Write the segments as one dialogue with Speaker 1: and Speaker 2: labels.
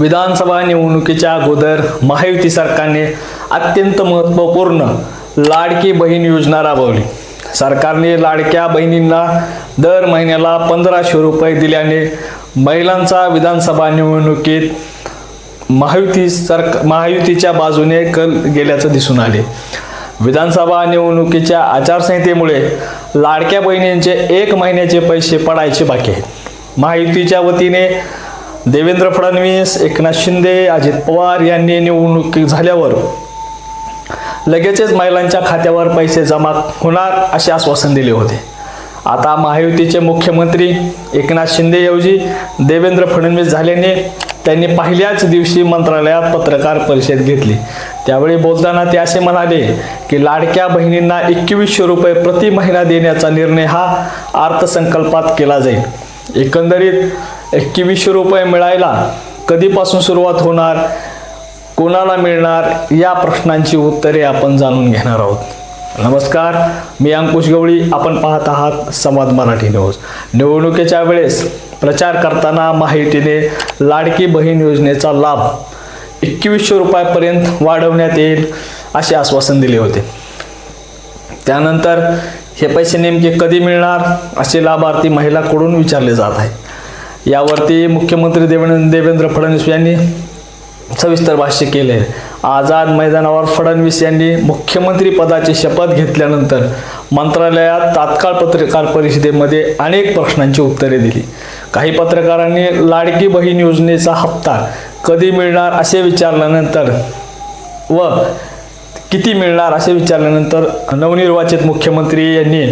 Speaker 1: विधानसभा निवडणुकीच्या अगोदर महायुती सरकारने अत्यंत महत्त्वपूर्ण लाडकी बहीण योजना राबवली. सरकारने लाडक्या बहिणींना दर महिन्याला पंधराशे रुपये दिल्याने महिलांचा विधानसभा निवडणुकीत महायुती सरक महायुतीच्या बाजूने कल गेल्याचं दिसून आले. विधानसभा निवडणुकीच्या आचारसंहितेमुळे लाडक्या बहिणींचे एक महिन्याचे पैसे पडायचे बाकी आहेत. महायुतीच्या वतीने देवेंद्र फडणवीस एकनाथ शिंदे अजित पवार यांनी निवडणूक झाल्यावर लगेचच महिलांच्या खात्यावर पैसे जमा होणार असे आश्वासन दिले होते. आता महायुतीचे मुख्यमंत्री एकनाथ शिंदेऐवजी देवेंद्र फडणवीस झाल्याने त्यांनी पहिल्याच दिवशी मंत्रालयात पत्रकार परिषद घेतली. त्यावेळी बोलताना ते असे म्हणाले की लाडक्या बहिणींना एकवीसशे रुपये प्रति महिना देण्याचा निर्णय हा अर्थसंकल्पात केला जाईल. एकंदरीत एकवीसशे रुपये मिळायला कधीपासून सुरुवात होणार कोणाला मिळणार या प्रश्नांची उत्तरे आपण जाणून घेणार आहोत. नमस्कार मी अंकुश गवळी आपण पाहत आहात संवाद मराठी न्यूज. निवडणुकीच्या वेळेस प्रचार करताना माहितीने लाडकी बहीण योजनेचा लाभ एकवीसशे रुपयापर्यंत वाढवण्यात येईल असे आश्वासन दिले होते. त्यानंतर हे पैसे नेमके कधी मिळणार असे लाभार्थी महिलाकडून विचारले जात आहे यावरती मुख्यमंत्री देवेंद्र देवेंद्र फडणवीस यांनी सविस्तर भाष्य केले. आझाद मैदानावर फडणवीस यांनी मुख्यमंत्री पदाची शपथ घेतल्यानंतर मंत्रालयात तात्काळ पत्रकार परिषदेमध्ये अनेक प्रश्नांची उत्तरे दिली. काही पत्रकारांनी लाडकी बहीण योजनेचा हप्ता कधी मिळणार असे विचारल्यानंतर व किती मिळणार असे विचारल्यानंतर नवनिर्वाचित मुख्यमंत्री यांनी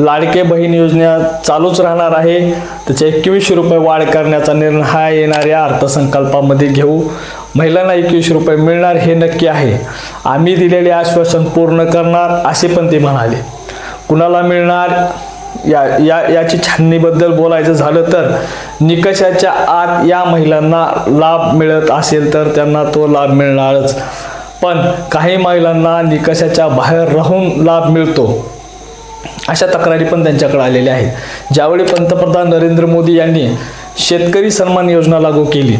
Speaker 1: लाडके बहीण योजना चालूच राहणार आहे. त्याचे एकवीसशे रुपये वाढ करण्याचा निर्णय हा येणाऱ्या अर्थसंकल्पामध्ये घेऊ. महिलांना एकवीसशे रुपये मिळणार हे नक्की आहे. आम्ही दिलेले आश्वासन पूर्ण करणार असे पण ते म्हणाले. कुणाला मिळणार? या या याची छाननीबद्दल बोलायचं झालं तर निकषाच्या आत या महिलांना लाभ मिळत असेल तर त्यांना तो लाभ मिळणारच. पण काही महिलांना निकषाच्या बाहेर राहून लाभ मिळतो. अशा तक्रारी पण त्यांच्याकडे आलेल्या आहेत. ज्यावेळी पंतप्रधान नरेंद्र मोदी यांनी शेतकरी सन्मान योजना लागू केली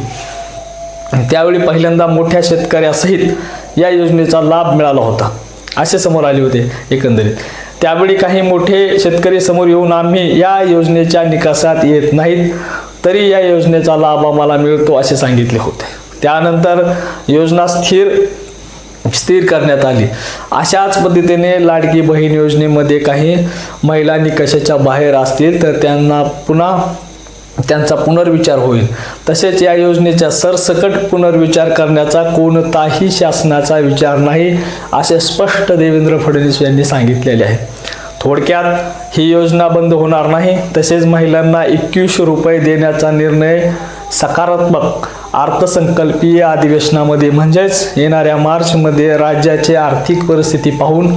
Speaker 1: त्यावेळी पहिल्यांदा मोठ्या शेतकऱ्यासहित या योजनेचा लाभ मिळाला होता. असे समोर आले होते एकंदरीत. त्यावेळी काही मोठे शेतकरी समोर येऊन आम्ही या योजनेच्या निकासात येत नाहीत तरी या योजनेचा लाभ आम्हाला मिळतो असे सांगितले होते. त्यानंतर योजना स्थिर स्थिर करण्यात आली. अशाच पद्धतीने लाडकी बहीण योजनेमध्ये काही महिला निकषाच्या बाहेर असतील तर त्यांना पुन्हा त्यांचा पुनर्विचार होईल. तसेच या योजनेचा सरसकट पुनर्विचार करण्याचा कोणताही शासनाचा विचार नाही असे स्पष्ट देवेंद्र फडणवीस यांनी सांगितलेले आहे. थोडक्यात ही योजना बंद होणार नाही. तसेच महिलांना एकवीसशे रुपये देण्याचा निर्णय सकारात्मक अर्थसंकल्पीय अधिवेशनामध्ये म्हणजेच येणाऱ्या मार्चमध्ये राज्याची आर्थिक परिस्थिती पाहून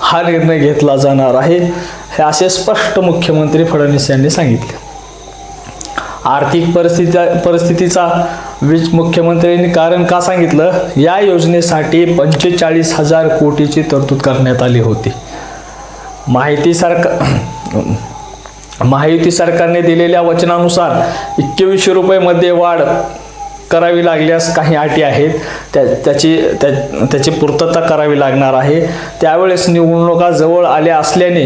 Speaker 1: हा निर्णय घेतला जाणार आहे हे असे स्पष्ट मुख्यमंत्री फडणवीस यांनी सांगितले. आर्थिक परिस्थिती परिस्थितीचा वीज मुख्यमंत्र्यांनी कारण का सांगितलं? या योजनेसाठी पंचेचाळीस हजार कोटीची तरतूद करण्यात आली होती. माहिती सरकार माहिती सरकारने दिलेल्या वचनानुसार एकवीसशे रुपयेमध्ये वाढ करावी लागल्यास काही अटी आहेत. त्या त्याची त्या त्याची पूर्तता करावी लागणार आहे. त्यावेळेस निवडणुका जवळ आल्या असल्याने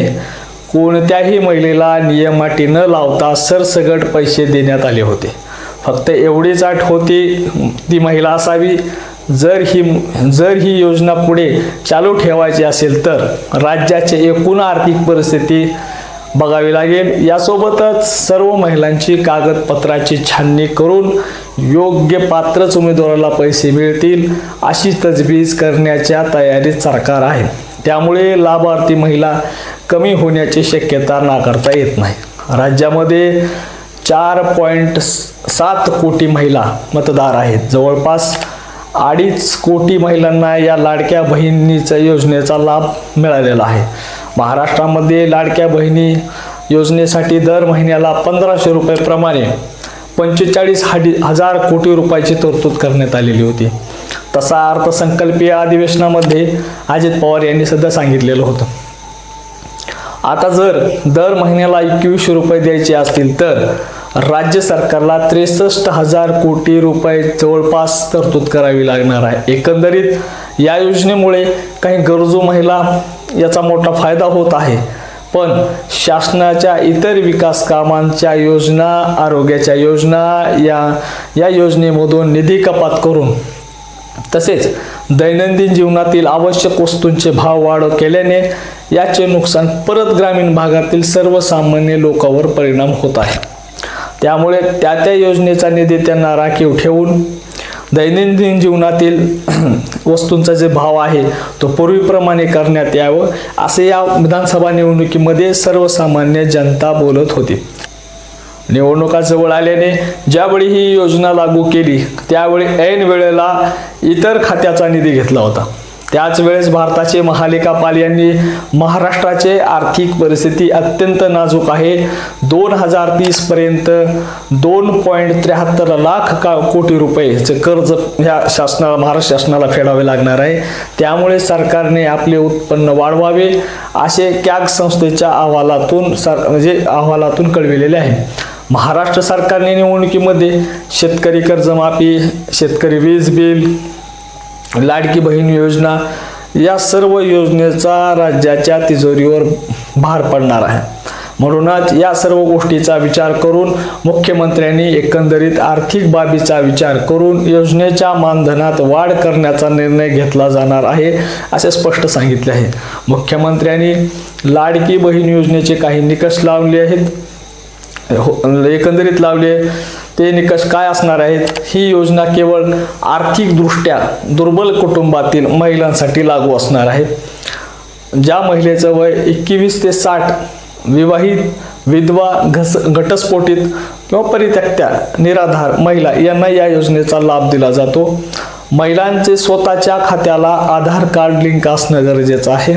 Speaker 1: कोणत्याही महिलेला नियमाटी न लावता सरसगट पैसे देण्यात आले होते. फक्त एवढीच अट होती ती महिला असावी. जर ही जर ही योजना पुढे चालू ठेवायची असेल तर राज्याची एकूण आर्थिक परिस्थिती बघावी लागेल. यासोबतच सर्व महिलांची कागदपत्राची छाननी करून योग्य पात्रच उमेदवाराला पैसे मिळतील अशी तजवीज करण्याच्या तयारीत सरकार आहे. त्यामुळे लाभार्थी महिला कमी होण्याची शक्यता नाकारता येत नाही. राज्यामध्ये चार पॉईंट सात कोटी महिला मतदार आहेत. जवळपास अडीच कोटी महिलांना या लाडक्या बहिणीच्या योजनेचा लाभ मिळालेला आहे. महाराष्ट्रामध्ये लाडक्या बहिणी योजनेसाठी दर महिन्याला पंधराशे रुपयाप्रमाणे पंचेचाळीस हाडी हजार कोटी रुपयाची तरतूद करण्यात आलेली होती. तसा अर्थसंकल्पीय अधिवेशनामध्ये अजित पवार यांनी सुद्धा सांगितलेलं होतं. आता जर दर महिन्याला एकवीसशे रुपये द्यायचे असतील तर राज्य सरकारला त्रेसष्ट हजार कोटी रुपये जवळपास तरतूद करावी लागणार आहे. एकंदरीत या योजनेमुळे काही गरजू महिला याचा मोठा फायदा होत आहे. पण शासनाच्या इतर विकास कामांच्या योजना आरोग्याच्या योजना या या योजनेमधून निधी कपात करून तसेच दैनंदिन जीवनातील आवश्यक वस्तूंचे भाव वाढ केल्याने याचे नुकसान परत ग्रामीण भागातील सर्वसामान्य लोकांवर परिणाम होत आहे. त्यामुळे त्या त्या योजनेचा निधी त्यांना राखीव ठेवून दैनंदिन जीवनातील वस्तूंचा जे भाव आहे तो पूर्वीप्रमाणे करण्यात यावं असे या विधानसभा निवडणुकीमध्ये सर्वसामान्य जनता बोलत होती. निवडणुका जवळ आल्याने ज्यावेळी ही योजना लागू केली त्यावेळी ऐन वेळेला इतर खात्याचा निधी घेतला होता. त्याच वेळेस भारताचे महालेखापाल यांनी महाराष्ट्राचे आर्थिक परिस्थिती अत्यंत नाजूक आहे. दोन हजार तीस पर्यंत दोन पॉईंट त्र्याहत्तर लाख का कोटी रुपये कर्ज ह्या शासनाला महाराष्ट्र शासनाला फेडावे लागणार आहे. त्यामुळे सरकारने आपले उत्पन्न वाढवावे असे कॅग संस्थेच्या अहवालातून सर म्हणजे अहवालातून कळविलेले आहे. महाराष्ट्र सरकारने निवडणुकीमध्ये शेतकरी कर्जमाफी शेतकरी वीज बिल लाडकी बहीण योजना या सर्व योजनेचा राज्याच्या तिजोरीवर भार पडणार आहे. म्हणूनच या सर्व गोष्टीचा विचार करून मुख्यमंत्र्यांनी एकंदरीत आर्थिक बाबीचा विचार करून योजनेच्या मानधनात वाढ करण्याचा निर्णय घेतला जाणार आहे असे स्पष्ट सांगितले आहे. मुख्यमंत्र्यांनी लाडकी बहीण योजनेचे काही निकष लावले आहेत. हो एकंदरीत लावले ते निकष काय असणार आहेत? ही योजना केवळ आर्थिकदृष्ट्या दुर्बल कुटुंबातील महिलांसाठी लागू असणार आहे. ज्या महिलेचं वय एकवीस ते साठ विवाहित विधवा घस घटस्फोटित किंवा परित्यक्त्या निराधार महिला यांना या योजनेचा लाभ दिला जातो. महिलांचे स्वतःच्या खात्याला आधार कार्ड लिंक असणं गरजेचं आहे.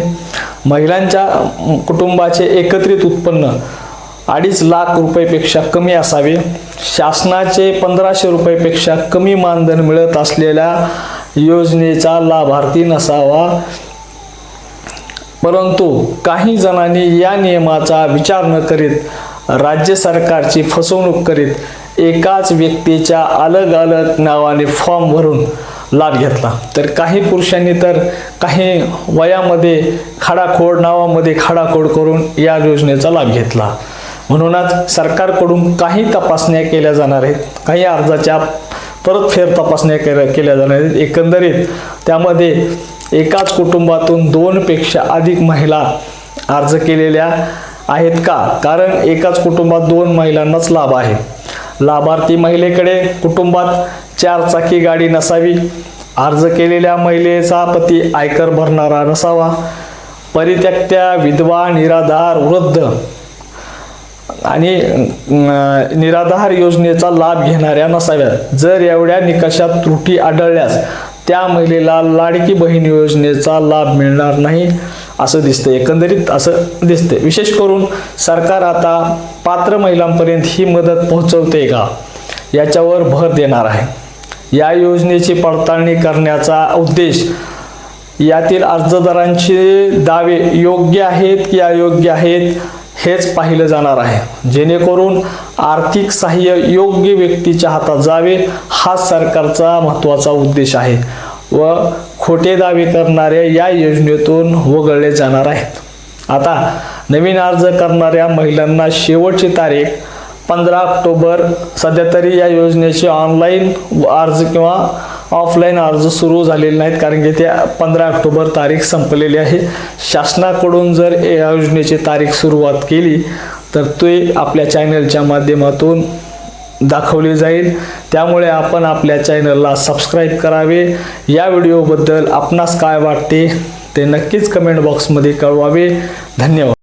Speaker 1: महिलांच्या कुटुंबाचे एकत्रित उत्पन्न अडीच लाख रुपयेपेक्षा कमी असावे. शासनाचे पंधराशे रुपयेपेक्षा कमी मानधन मिळत असलेल्या योजनेचा लाभार्थी नसावा. परंतु काही जणांनी या नियमाचा विचार न करीत राज्य सरकारची फसवणूक करीत एकाच व्यक्तीच्या अलग अलग नावाने फॉर्म भरून लाभ घेतला. तर काही पुरुषांनी तर काही वयामध्ये खाडाखोड नावामध्ये खाडाखोड करून या योजनेचा लाभ घेतला. म्हणूनच सरकारकडून काही तपासण्या केल्या जाणार आहेत. काही अर्जाच्या परत फेर तपासण्या केल्या केल्या जाणार आहेत. एकंदरीत त्यामध्ये एकाच कुटुंबातून दोनपेक्षा अधिक महिला अर्ज केलेल्या आहेत का? कारण एकाच कुटुंबात दोन महिलांनाच लाभ आहे. लाभार्थी महिलेकडे कुटुंबात चार चाकी गाडी नसावी. अर्ज केलेल्या महिलेचा पती आयकर भरणारा नसावा. परित्यक्त्या विधवा निराधार वृद्ध आणि निराधार योजनेचा लाभ घेणाऱ्या नसाव्यात. जर एवढ्या निकषात त्रुटी आढळल्यास त्या महिलेला लाडकी बहीण योजनेचा लाभ मिळणार नाही असं दिसतं एकंदरीत असं दिसते विशेष करून सरकार आता पात्र महिलांपर्यंत ही मदत पोहोचवते का? याच्यावर भर देणार आहे. या योजनेची पडताळणी करण्याचा उद्देश यातील अर्जदारांचे दावे योग्य आहेत की अयोग्य आहेत? हेच पाहिलं जाणार आहे. जेणेकरून आर्थिक सहाय्य योग्य व्यक्तीच्या हातात जावे हा सरकारचा महत्त्वाचा उद्देश आहे व खोटे दावे करणाऱ्या या योजनेतून वगळले जाणार आहेत. आता नवीन अर्ज करणाऱ्या महिलांना शेवटची तारीख पंधरा ऑक्टोबर सध्या तरी या योजनेचे ऑनलाईन अर्ज किंवा ऑफलाईन अर्ज सुरू झालेले नाहीत कारण की त्या पंधरा ऑक्टोबर तारीख संपलेली आहे. शासनाकडून जर या योजनेची तारीख सुरुवात केली तर ते आपल्या चॅनलच्या माध्यमातून दाखवली जाईल. त्यामुळे आपण आपल्या चॅनलला सबस्क्राईब करावे. या व्हिडिओबद्दल आपणास काय वाटते ते नक्कीच कमेंट बॉक्समध्ये कळवावे. धन्यवाद.